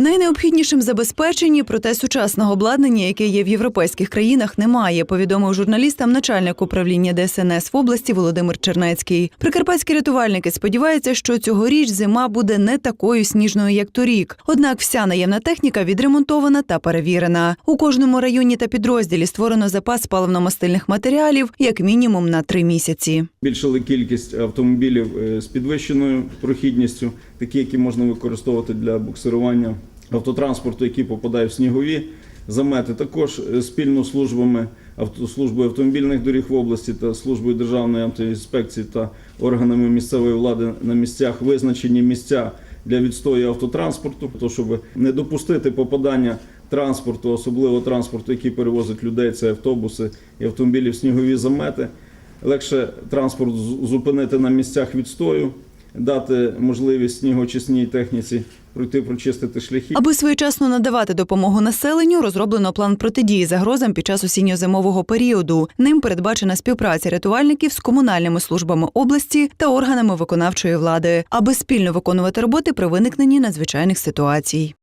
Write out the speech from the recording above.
Найнеобхіднішим забезпеченні, проте сучасного обладнання, яке є в європейських країнах, немає. Повідомив журналістам начальник управління ДСНС в області Володимир Чернецький. Прикарпатські рятувальники сподіваються, що цьогоріч зима буде не такою сніжною, як торік. Однак вся наявна техніка відремонтована та перевірена. У кожному районі та підрозділі створено запас паливно-мастильних матеріалів як мінімум на три місяці. Збільшили кількість автомобілів е, з підвищеною прохідністю, такі, які можна використовувати для буксирування автотранспорту, який попадає в снігові замети. Також е, спільно з службами авто- службою автомобільних доріг в області та службою державної автоінспекції та органами місцевої влади на місцях визначені місця для відстою автотранспорту, то щоб не допустити попадання транспорту, особливо транспорту, який перевозить людей, це автобуси і автомобілі в снігові замети. Легше транспорт зупинити на місцях відстою, дати можливість снігоочисній техніці пройти прочистити шляхи. Аби своєчасно надавати допомогу населенню, розроблено план протидії загрозам під час осінньо-зимового періоду. Ним передбачена співпраця рятувальників з комунальними службами області та органами виконавчої влади, аби спільно виконувати роботи при виникненні надзвичайних ситуацій.